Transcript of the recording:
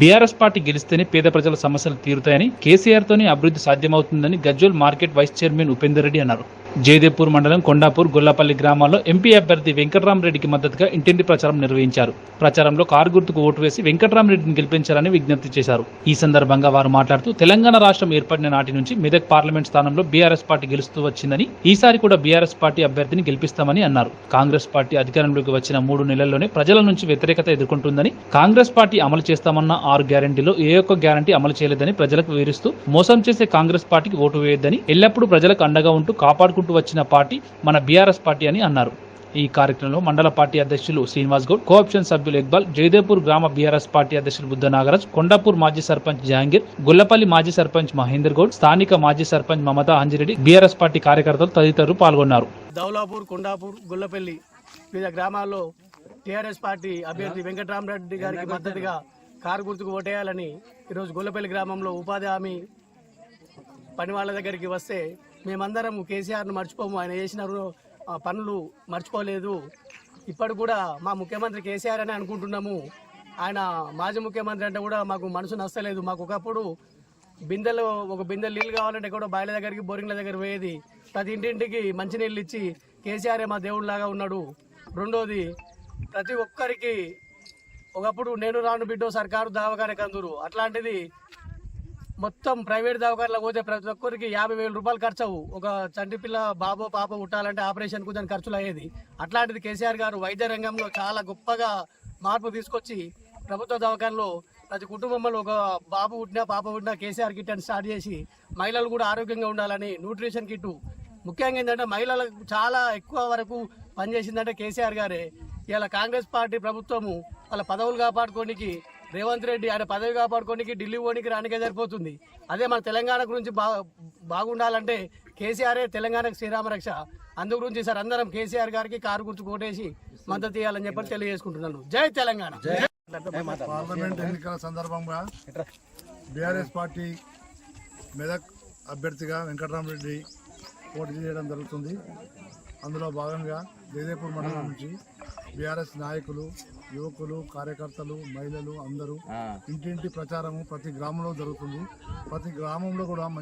BRS party గెలిస్తేనే పేద ప్రజల సమస్యలు తీరుతాయని కేసీఆర్ తోనే అభివృద్ధి సాధ్యమవుతుందని Gajwel market vice chairman Upender Reddy అన్నారు. జయదేవ్పూర్ మండలం కొండాపూర్ గొల్లపల్లి గ్రామాల్లో ఎంపీ అభ్యర్థి వెంకట్రామరెడ్డికి మద్దతుగా ఇంటింటి ప్రచారం నిర్వహించారు. ప్రచారంలో కారు గుర్తుకు ఓటు వేసి వెంకట్రామరెడ్డిని గెలిపించాలని విజ్ఞప్తి చేశారు. ఈ సందర్భంగా వారు మాట్లాడుతూ తెలంగాణ రాష్ట్రం ఏర్పడిన నాటి నుంచి మెదక్ పార్లమెంట్ స్థానంలో బీఆర్ఎస్ పార్టీ గెలుస్తూ వచ్చిందని ఈసారి కూడా బీఆర్ఎస్ పార్టీ అభ్యర్థిని గెలిపిస్తామని అన్నారు. కాంగ్రెస్ పార్టీ అధికారంలోకి వచ్చిన మూడు నెలల్లోనే ప్రజల నుంచి వ్యతిరేకత ఎదుర్కొంటుందని కాంగ్రెస్ పార్టీ అమలు చేస్తామన్న ఆరు గ్యారంటీలో ఏ ఒక్క గ్యారంటీ అమలు చేయలేదని ప్రజలకు వివరిస్తూ మోసం చేసే కాంగ్రెస్ పార్టీకి ఓటు వేయొద్దని ఎల్లప్పుడూ ప్రజలకు అండగా ఉంటూ కాపాడుకుంటూ వచ్చిన పార్టీ మన బీఆర్ఎస్ పార్టీ అని అన్నారు. ఈ కార్యక్రమంలో మండల పార్టీ అధ్యక్షులు శ్రీనివాస్ గౌడ్ కోఆప్షన్ సభ్యులు ఇక్బాల్ జయదేపూర్ గ్రామ బీఆర్ఎస్ పార్టీ అధ్యక్షులు బుద్ధ నాగరాజ్ కొండాపూర్ మాజీ సర్పంచ్ జహాంగీర్ గుల్లపల్లి మాజీ సర్పంచ్ మహేందర్ గౌడ్ స్థానిక మాజీ సర్పంచ్ మమతా అంజిరెడ్డి బీఆర్ఎస్ పార్టీ కార్యకర్తలు తదితరులు పాల్గొన్నారు. దౌలాపూర్ కొండాపూర్ గుల్లపల్లి వివిధ గ్రామాల్లో టీఆర్ఎస్ పార్టీ అభ్యర్థి వెంకటరామరెడ్డి గారికి మద్దతుగా కారు గుర్తుకు ఓటేయాలని ఈరోజు గొల్లపల్లి గ్రామంలో ఉపాధి హామీ పని వాళ్ళ దగ్గరికి వస్తే మేమందరం కేసీఆర్ను మర్చిపోము. ఆయన చేసిన ఆ పనులు మర్చిపోలేదు. ఇప్పటి కూడా మా ముఖ్యమంత్రి కేసీఆర్ అని అనుకుంటున్నాము. ఆయన మాజీ ముఖ్యమంత్రి అంటే కూడా మాకు మనసు నచ్చలేదు. మాకు ఒకప్పుడు బిందెలు ఒక బిందెలు నీళ్ళు కావాలంటే కూడా బాయిల దగ్గరికి బోరింగ్ల దగ్గర పోయేది. ప్రతి ఇంటింటికి మంచినీళ్ళు ఇచ్చి కేసీఆర్ మా దేవుడిలాగా ఉన్నాడు. రెండోది ప్రతి ఒక్కరికి ఒకప్పుడు నేను రాను బిడ్డో సర్కారు దవాఖాన కందురు అట్లాంటిది మొత్తం ప్రైవేట్ దవాఖానలో పోతే ప్రతి ఒక్కరికి యాభై వేల రూపాయలు ఖర్చు అవు ఒక చంటి పిల్ల బాబో పాప పుట్టాలంటే ఆపరేషన్కు దాని ఖర్చులు అయ్యేది అట్లాంటిది కేసీఆర్ గారు వైద్య రంగంలో చాలా గొప్పగా మార్పు తీసుకొచ్చి ప్రభుత్వ దవాఖానలో ప్రతి కుటుంబంలో ఒక బాబు పుట్టినా పాప పుట్టినా కేసీఆర్ కిట్ అని స్టార్ట్ చేసి మహిళలు కూడా ఆరోగ్యంగా ఉండాలని న్యూట్రిషన్ కిట్. ముఖ్యంగా ఏంటంటే మహిళలకు చాలా ఎక్కువ వరకు పనిచేసిందంటే కేసీఆర్ గారే. ఇలా కాంగ్రెస్ పార్టీ ప్రభుత్వము వాళ్ళ పదవులు కాపాడుకోనికి రేవంత్ రెడ్డి ఆయన పదవి కాపాడుకోనికి ఢిల్లీ పోనీకి రానికే సరిపోతుంది. అదే మన తెలంగాణ గురించి బా బాగుండాలంటే కేసీఆరే తెలంగాణకు శ్రీరామ రక్ష. అందు గురించి సార్ అందరం కేసీఆర్ గారికి కారు గుర్తు కోటేసి మద్దతు ఇవ్వాలని చెప్పి తెలియజేసుకుంటున్నాను. జై తెలంగాణ. పార్లమెంట్ ఎన్నికల సందర్భంగా బీఆర్ఎస్ పార్టీ మెదక్ అభ్యర్థిగా వెంకటరామరెడ్డి పోటీ చేయడం జరుగుతుంది. అందులో భాగంగా జయదేపూర్ మండలం నుంచి బీఆర్ఎస్ నాయకులు యువకులు కార్యకర్తలు మహిళలు అందరూ ఇంటింటి ప్రచారము ప్రతి గ్రామంలో జరుగుతుంది. ప్రతి గ్రామంలో కూడా మంచి